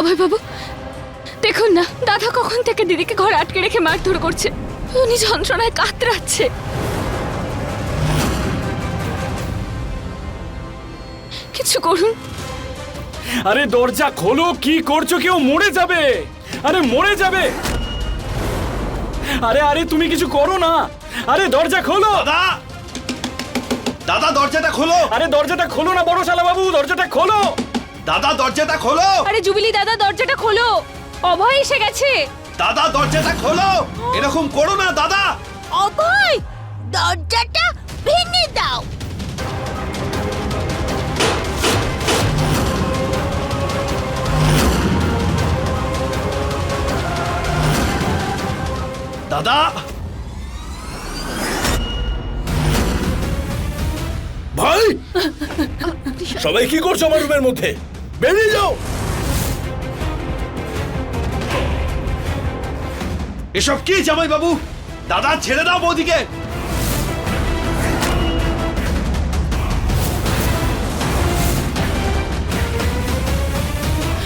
অভয় বাবু দেখুন না দাদা কখন থেকে দিদিকে ঘরে আটকে রেখে মারধর করছে। উনি যন্ত্রণায় কাতরাচ্ছে। কিছু করুন। আরে দরজা খোলো কি করছ? কেউ মরে যাবে। আরে মরে যাবে। আরে আরে তুমি কিছু করো না। আরে দরজা খোলো। দাদা দাদা দরজাটা খোলো। আরে দরজাটা খোলো না বড় শালা বাবু দরজাটা খোলো। দাদা দরজাটা খোলো। আরে জুবিলি দাদা দরজাটা খোলো। অভয় এসে গেছে। দাদা দরজাটা খোলো। এরকম করো না দাদা। অভয় দরজাটা ভেঙে দাও। দাদা। ভাই সবাই কি করছ আমার রুমের মধ্যে? বেরিয়ে যাও। এসব কি জামাই বাবু দাদা ছেড়ে দাও বৌদিকে।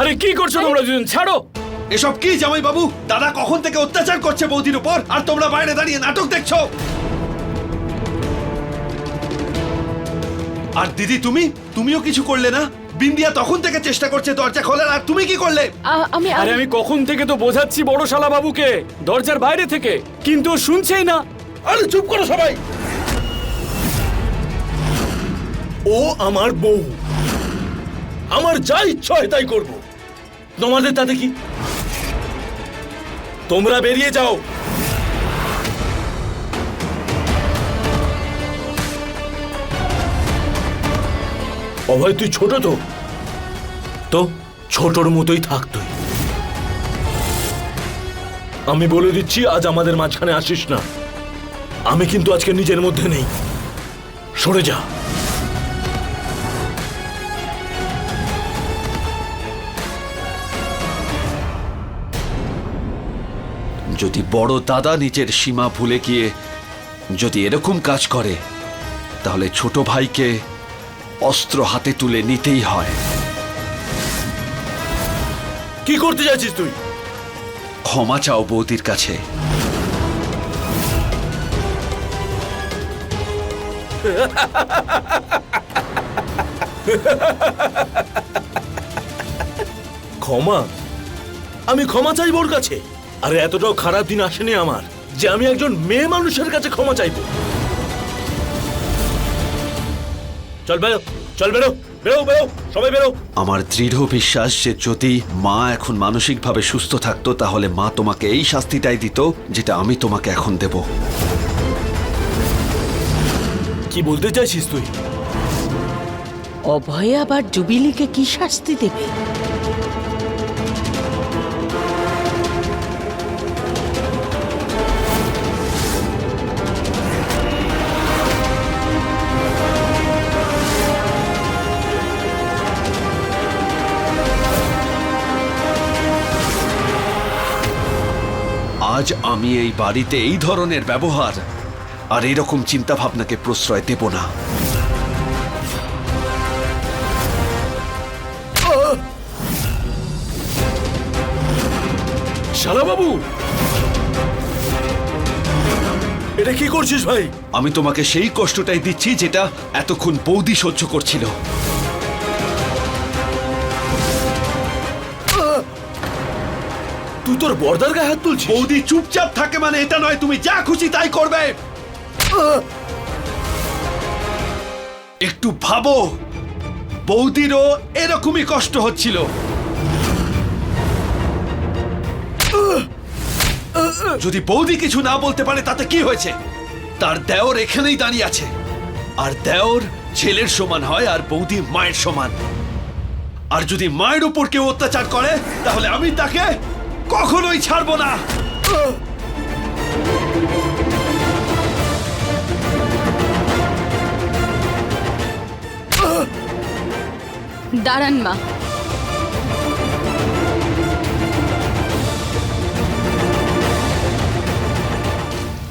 আরে কি করছ তোমরা দুজন? ছাড়ো। এসব কি জামাই বাবু দাদা কখন থেকে অত্যাচার করছে বৌদির উপর আর তোমরা বাইরে দাঁড়িয়ে নাটক দেখছ? আর দিদি তুমি? তুমিও কিছু করলে না? বিন্দিয়া তখন থেকে চেষ্টা করছে দরজা খোলার আর তুমি কি করলে? আমি আরে আমি কখন থেকে তো বোঝাচ্ছি বড় শালা বাবুকে দরজার বাইরে থেকে কিন্তু ও শুনছেই না। আরে চুপ করো সবাই। ও আমার বউ। আমার যা ইচ্ছা হয় তাই করব। তোমাদের তাতে কি? তোমরা বেরিয়ে যাও। অভয়, তুই ছোট তো। তো ছোটর মতোই থাক তুই। আমি বলে দিচ্ছি, আজ আমাদের মাঝখানে আসিস না। আমি কিন্তু আজকে নিজের মধ্যে নেই। সরে যা। যদি বড় দাদা নিজের সীমা ভুলে গিয়ে যদি এরকম কাজ করে, তাহলে ছোট ভাইকে অস্ত্র হাতে তুলে নিতেই হয়। কি করতে যাচ্ছিস তুই? ক্ষমা চাও বৌদির কাছে। ক্ষমা? আমি ক্ষমা চাইব ওর কাছে? আরে এতটাও খারাপ দিন আসেনি আমার যে আমি একজন মেয়ে মানুষের কাছে ক্ষমা চাইব। চল বেরো চল বেরো বেরো বেরো সবাই বেরো। আমার দৃঢ় বিশ্বাস যে যদি মা এখন মানসিকভাবে সুস্থ থাকতো তাহলে মা তোমাকে এই শাস্তিটাই দিত যেটা আমি তোমাকে এখন দেব। কি বলতে চাইছিস তুই? অভয় আবার জুবিলিকে কি শাস্তি দেবে? আমি এই বাড়িতে এই ধরনের ব্যবহার আর এরকম চিন্তা ভাবনাকে প্রশ্রয় দেব না। বাবু এটা কি করছিস ভাই? আমি তোমাকে সেই কষ্টটাই দিচ্ছি যেটা এতক্ষণ বৌদি সহ্য করছিল। তুই তোর বর্দার গায়ে হাত তুলছিস? বৌদি চুপচাপ থাকে মানে এটা নয় তুমি যা খুশি তাই করবে। একটু ভাবো বৌদিরও এরকমই কষ্ট হচ্ছিল। যদি বৌদি কিছু না বলতে পারে তাতে কি হয়েছে? তার দেওর এখানেই দাঁড়িয়ে আছে। আর দেওর ছেলের সমান হয় আর বৌদি মায়ের সমান। আর যদি মায়ের উপর কেউ অত্যাচার করে তাহলে আমি তাকে কখনোই ছাড়বো না। দাঁড়ান মা।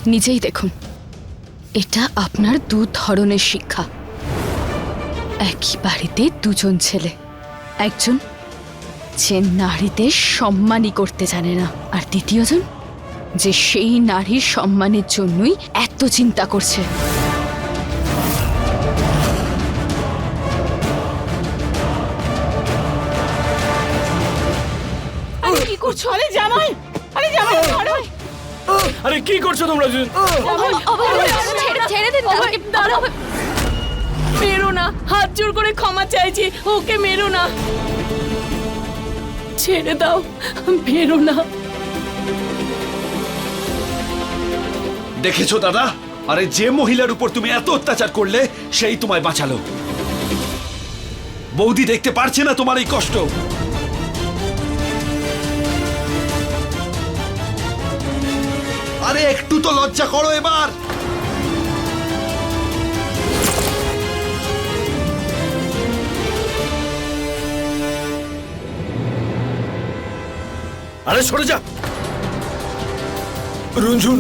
নিজেই দেখুন, এটা আপনার দু ধরনের শিক্ষা। একই বাড়িতে দুজন ছেলে, একজন যে নারীদের সম্মানই করতে জানে না। আর দ্বিতীয়জন যে সেই নারীর সম্মানের জন্যই এত চিন্তা করছে। আরে কি করছ? আরে জামাই! আরে জামাই ছাড়ো আরে কি করছ তোমরা দুজন? ছেড়ে ছেড়ে দিন দাঁড়াও। মেরো না হাত জোর করে ক্ষমা চাইছি ওকে মেরো না। ছেড়ে দাও মেরো না। দেখেছ দাদা? আরে যে মহিলার উপর তুমি এত অত্যাচার করলে, সেই তোমায় বাঁচালো। বৌদি দেখতে পারছে না তোমার এই কষ্ট। আরে একটু তো লজ্জা করো এবার। আরে সরে যা। রঞ্জুন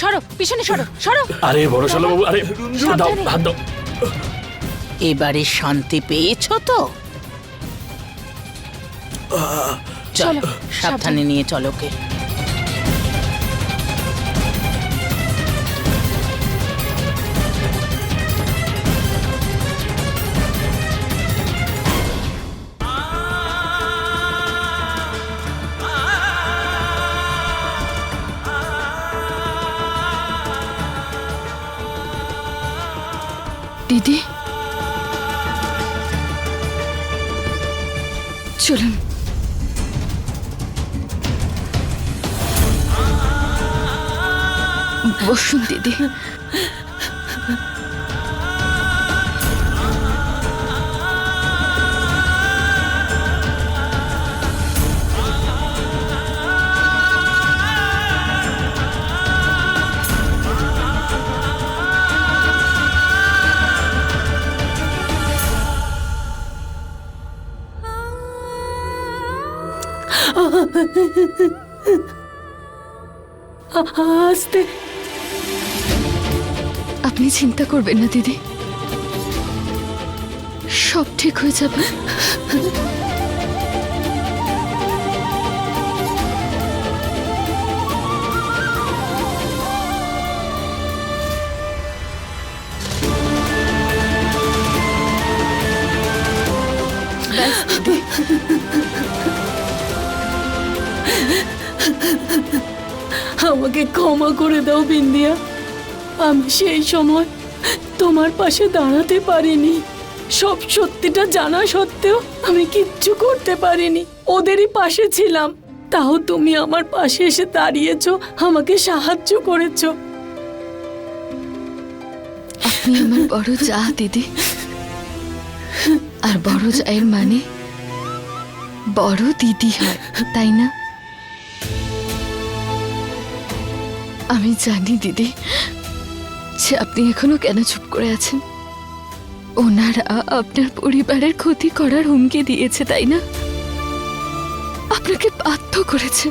সরো পিছনে সরো সরো। আরে বড় শালা বাবু আরে দাও হাত দাও। এবারে শান্তি পেয়েছ তো? চলো সাবধানে নিয়ে চলো কে চলুন। বসুন দিদি। আস্তে আপনি চিন্তা করবেন না দিদি। সব ঠিক হয়ে যাবে। আমাকে ক্ষমা করে দাও বিন্দিয়া আমি সেই সময় তোমার পাশে দাঁড়াতে পারিনি। সব সত্যিটা জানা সত্ত্বেও আমি কিচ্ছু করতে পারিনি। ওদেরই পাশে ছিলাম। তাও তুমি আমার পাশে এসে দাঁড়িয়েছ, আমাকে সাহায্য করেছ। আমার বড় যা দিদি। আর বড় জায়ের মানে বড় দিদি হয়, তাই না? আমি জানি, দিদি, যে আপনি এখনও কেন চুপ করে আছেন? ওনারা আপনার পরিবারের ক্ষতি করার হুমকি দিয়েছে, তাই না? আপনাকে বাধ্য করেছে।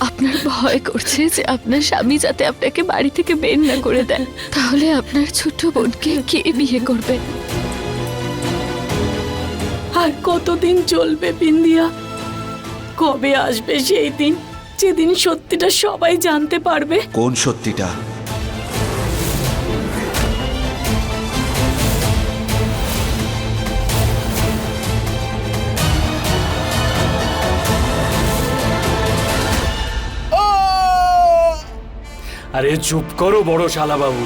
আপনার ভয় করছে যে আপনার স্বামী যাতে আপনাকে বাড়ি থেকে বের না করে দেন তাহলে আপনার ছোট বোনকে কে বিয়ে করবে? আর কতদিন চলবে বিন্দিয়া কবে আসবে সেই দিন? যেদিন সত্যিটা সবাই জানতে পারবে। কোন সত্যিটা? আরে চুপ করো বড় শালা বাবু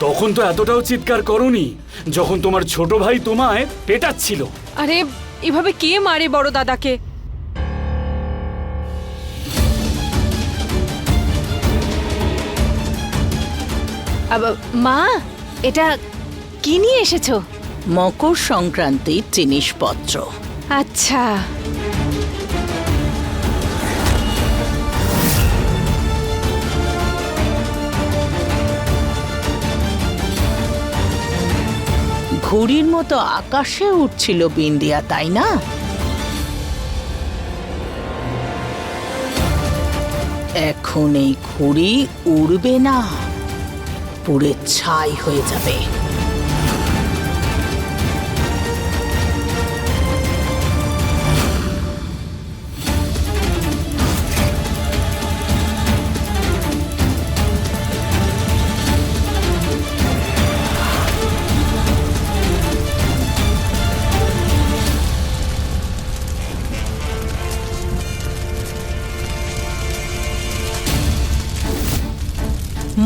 তখন তো এতটাও চিৎকার করনি যখন তোমার ছোট ভাই তোমায় পেটাচ্ছিল। আরে এভাবে কে মারে বড় দাদাকে? মা এটা কি নিয়ে এসেছ? মকর সংক্রান্তির জিনিসপত্র। আচ্ছা। ঘুড়ির মতো আকাশে উঠছিল বিন্দিয়া তাই না? এখন এই ঘুড়ি উড়বে না। পুড়ে ছাই হয়ে যাবে।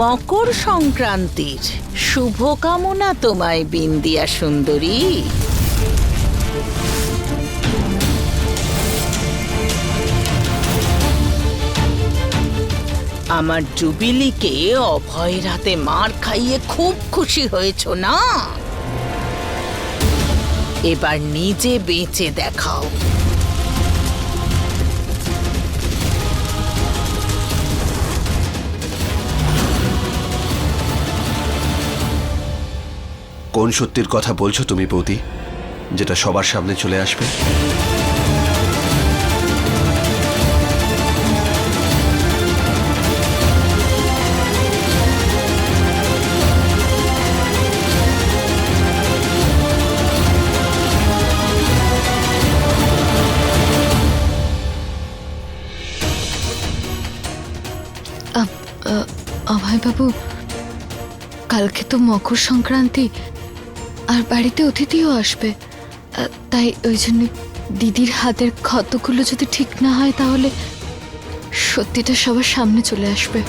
মকর সংক্রান্তির শুভকামনা তোমায় বিন্দিয়া সুন্দরী। আমার জুবিলিকে অভয়ের হাতে মার খাইয়ে খুব খুশি হয়েছ না? এবার নিজে বেঁচে দেখাও। কোন সত্যির কথা বলছো তুমি বৌদি যেটা সবার সামনে চলে আসবে? অভয়বাবু, কালকে তো মকর সংক্রান্তি আর বাড়িতে অতিথিও আসবে। তাই ওই জন্য দিদির হাতের ক্ষতগুলো যদি ঠিক না হয় তাহলে সত্যিটা সবার সামনে চলে আসবে।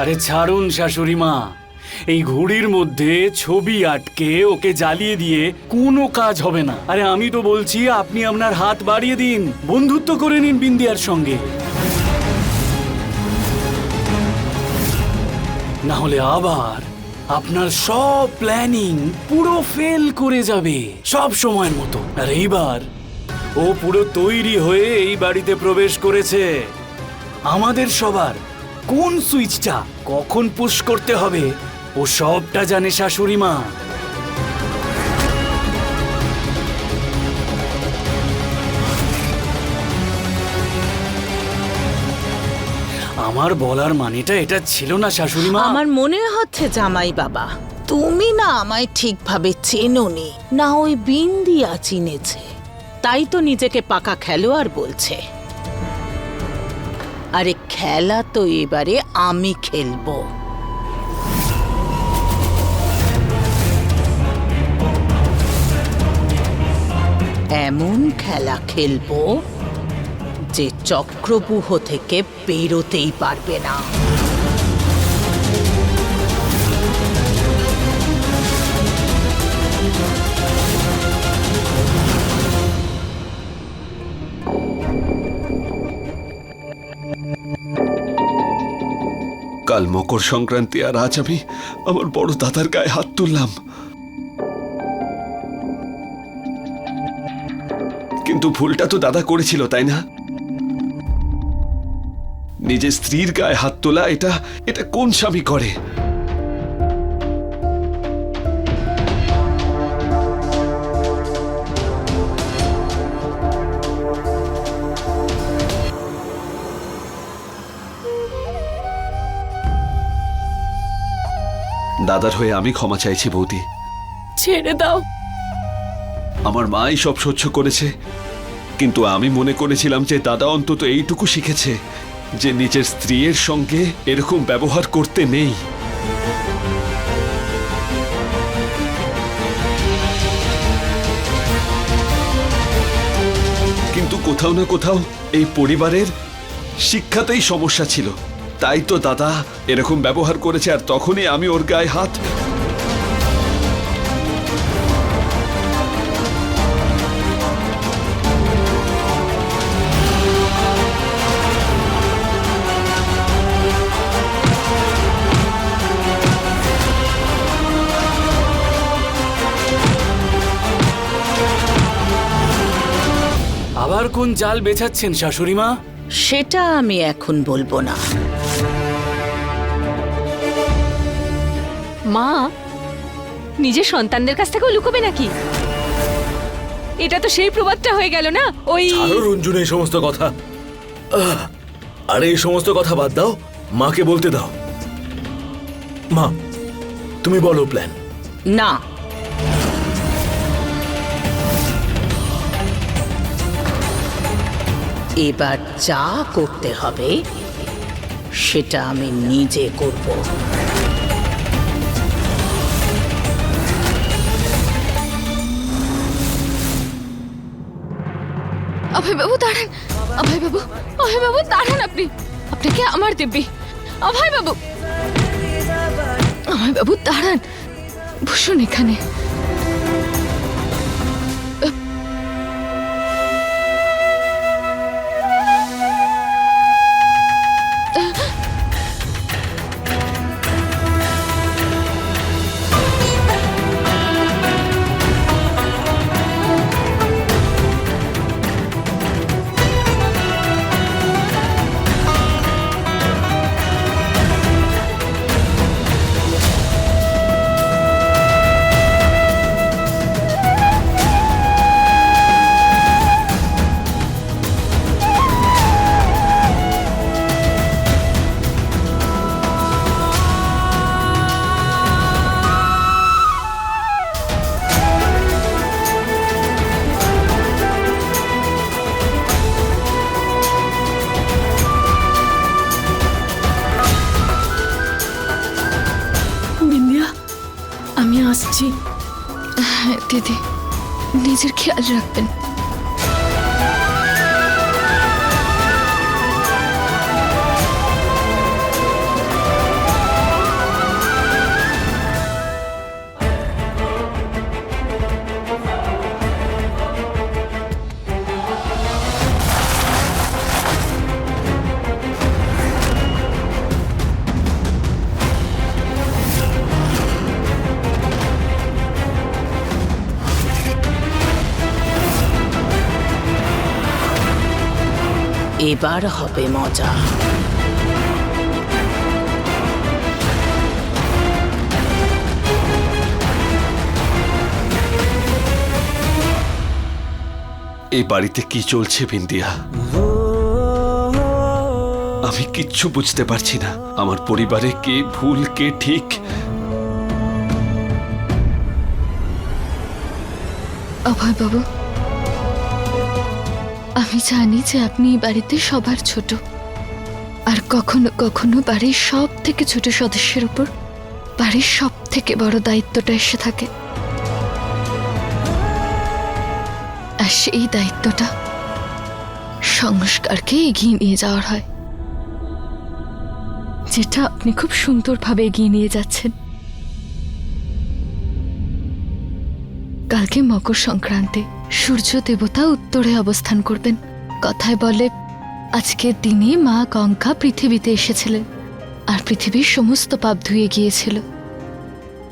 আরে ছাড়ুন শাশুড়ি মা। এই ঘুড়ির মধ্যে ছবি আটকে ওকে জ্বালিয়ে দিয়ে কোনো কাজ হবে না। আরে আমি তো বলছি, আপনি আপনার হাত বাড়িয়ে দিন। বন্ধুত্ব করে নিন বিন্দিয়ার সঙ্গে। না হলে আবার আপনার সব প্ল্যানিং পুরো ফেল করে যাবে, সব সময়ের মতো। আর এইবার ও পুরো তৈরি হয়ে এই বাড়িতে প্রবেশ করেছে। আমাদের সবার কোন সুইচটা কখন পুশ করতে হবে ও সবটা জানে শাশুড়ি মা। আমার বলার মানেটা এটা ছিল না শাশুড়ি মা। আমার মনে হচ্ছে জামাই বাবা, তুমি না আমায় ঠিকভাবে চেনোনি, না ওই বিন্দিয়া চিনেছে। তাই তো নিজেকে পাকা খেলোয়াড় বলছে। আরে খেলা তো এবারে আমি খেলব। এমন খেলা খেলব যে চক্রবুহ থেকে বেরোতেই পারবে না। কাল মকর সংক্রান্তি আর আজ আমি আমার বড় দাদার গায়ে হাত তুললাম। কিন্তু ভুলটা তো দাদা করেছিল তাই না? নিজের স্ত্রীর গায়ে হাত তোলা এটা এটা কোন স্বামী করে? দাদার হয়ে আমি ক্ষমা চাইছি বৌদি। ছেড়ে দাও। আমার মাই সব সহ্য করেছে। কিন্তু আমি মনে করেছিলাম যে দাদা অন্তত এইটুকু শিখেছে, যে নিজের স্ত্রীর সঙ্গে এরকম ব্যবহার করতে নেই। কিন্তু কোথাও না কোথাও এই পরিবারের শিক্ষাতেই সমস্যা ছিল। তাই তো দাদা এরকম ব্যবহার করেছে আর তখনই আমি ওর গায়ে হাত কোন জাল বেছাচ্ছেন শাশুড়ি মা? সেটা আমি এখন বলব না। মা নিজের সন্তানদের কাছ থেকেও লুকোবে নাকি? এটা তো সেই প্রবাদটা হয়ে গেল না? ওই আরও রঞ্জুন এই সমস্ত কথা। আহ, আরে এই সমস্ত কথা বাদ দাও। মাকে বলতে দাও। মা তুমি বলো প্ল্যান না এবার যা করতে হবে, সেটা আমি নিজে করব। অভয়বাবু, দাঁড়ান। অভয় বাবু অভয় বাবু দাঁড়ান আপনি। আপনাকে আমার দিব্যি অভয় বাবু অভয় বাবু দাঁড়ান। ভূষণ এখানে। হ্যাঁ দিদি নিজের খেয়াল রাখবেন। এবার হবে মজা। এই বাড়িতে কি চলছে বিন্দিয়া? আমি কিচ্ছু বুঝতে পারছি না। আমার পরিবারে কে ভুল কে ঠিক? অভয় বাবু আমি জানি যে আপনি এই বাড়িতে সবার ছোট। আর কখনো কখনো বাড়ির সব থেকে ছোট সদস্যের উপর বাড়ির সব থেকে বড় দায়িত্বটা এসে থাকে। আর সেই দায়িত্বটা সংস্কারকে এগিয়ে নিয়ে যাওয়ার হয়। যেটা আপনি খুব সুন্দরভাবে এগিয়ে নিয়ে যাচ্ছেন। কালকে মকর সংক্রান্তি। সূর্য দেবতা উত্তরে অবস্থান করবেন। কথায় বলে আজকের দিনে মা গঙ্গা পৃথিবীতে এসেছিলেন আর পৃথিবীর সমস্ত পাপ ধুয়ে গিয়েছিল।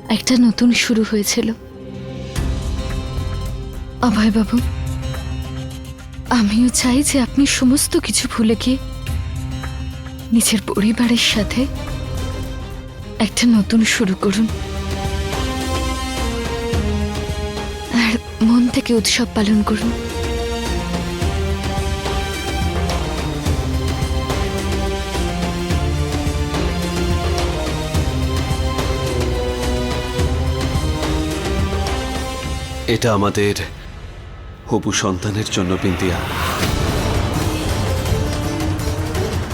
একটা নতুন শুরু হয়েছিল। অভয়বাবু, আমিও চাই যে আপনি সমস্ত কিছু ভুলে গিয়ে নিজের পরিবারের সাথে একটা নতুন শুরু করুন। থেকে উৎসব পালন করুন। এটা আমাদের হবু সন্তানের জন্য বিন্দিয়া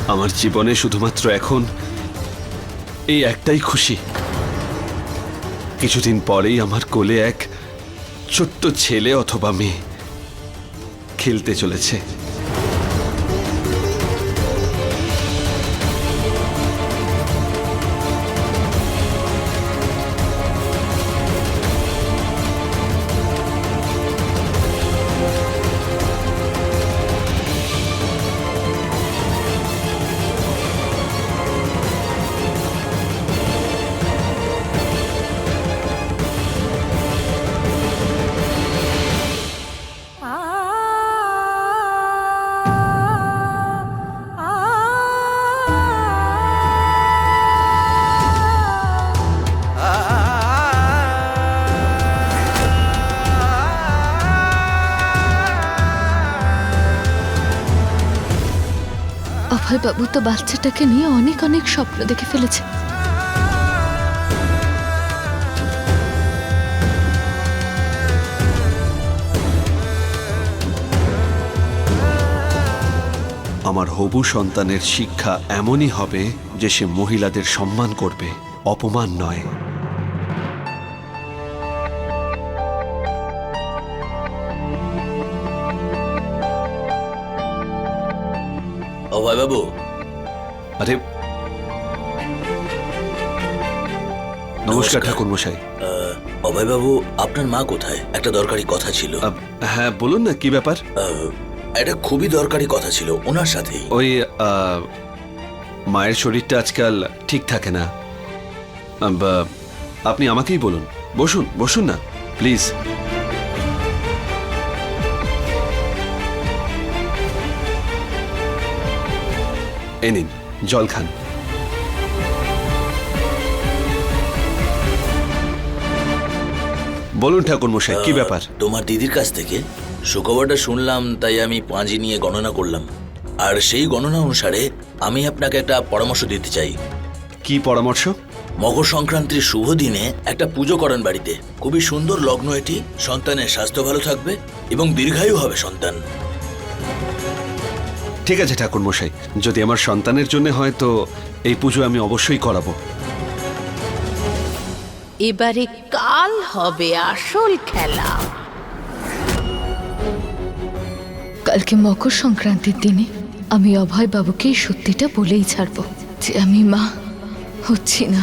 আমার জীবনে শুধুমাত্র এখন এই একটাই খুশি। কিছুদিন পরেই আমার কোলে এক ছোট্ট ছেলে অথবা মেয়ে খেলতে চলেছে। অভয়বাবু তো বাচ্চাটাকে নিয়ে অনেক অনেক স্বপ্ন দেখে ফেলেছে। আমার হবু সন্তানের শিক্ষা এমনই হবে যে সে মহিলাদের সম্মান করবে, অপমান নয়। আরে। নমস্কার ঠাকুর মশাই অভয় বাবু আপনার মা কোথায়? একটা দরকারি কথা ছিল। হ্যাঁ বলুন না কি ব্যাপার? একটা খুবই দরকারি কথা ছিল ওনার সাথেই। ওই মায়ের শরীরটা আজকাল ঠিক থাকে না। আপনি আমাকেই বলুন। বসুন বসুন না প্লিজ। এ নিন। জল খান। বলুন ঠাকুর মশাই কি ব্যাপার? তোমার দিদির কাছ থেকে সুখবরটা শুনলাম তাই আমি পাঁজি নিয়ে গণনা করলাম। আর সেই গণনা অনুসারে আমি আপনাকে একটা পরামর্শ দিতে চাই। কি পরামর্শ? মকর সংক্রান্তির শুভ দিনে একটা পুজো করেন বাড়িতে। খুবই সুন্দর লগ্ন এটি সন্তানের স্বাস্থ্য ভালো থাকবে এবং দীর্ঘায়ু হবে সন্তান। ঠিক আছে ঠাকুর মশাই যদি আমার সন্তানের জন্য হয় তো এই পুজো আমি অবশ্যই করাবো। এবারে কাল হবে আসল খেলা। কালকে মকর সংক্রান্তির দিনে আমি অভয় বাবুকে সত্যিটা বলেই ছাড়বো যে আমি মা হচ্ছি না।